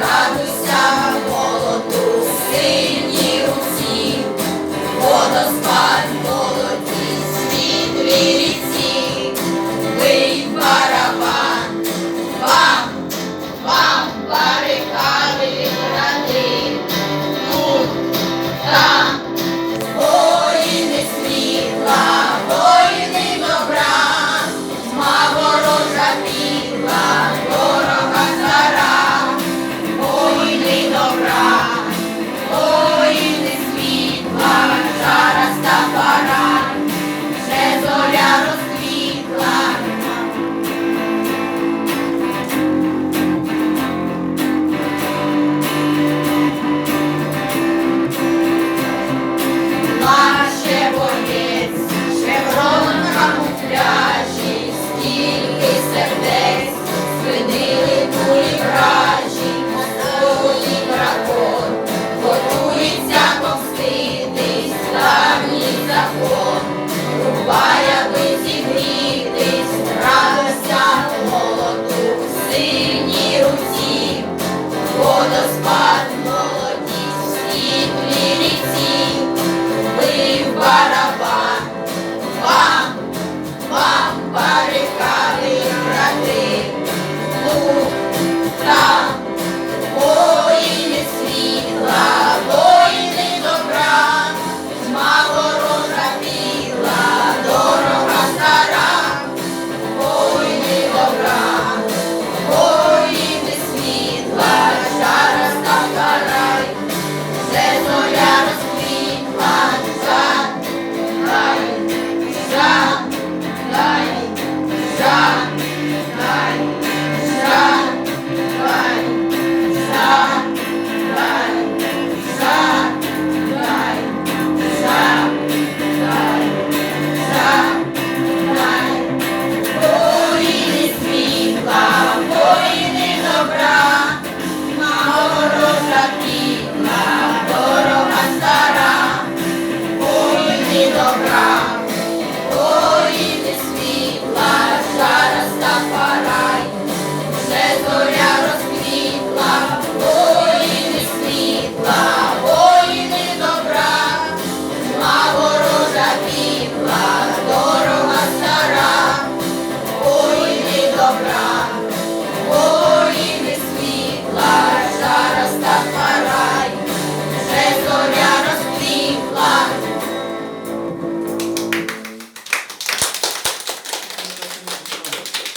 Радуйся молоду, сильні руці, водоспад.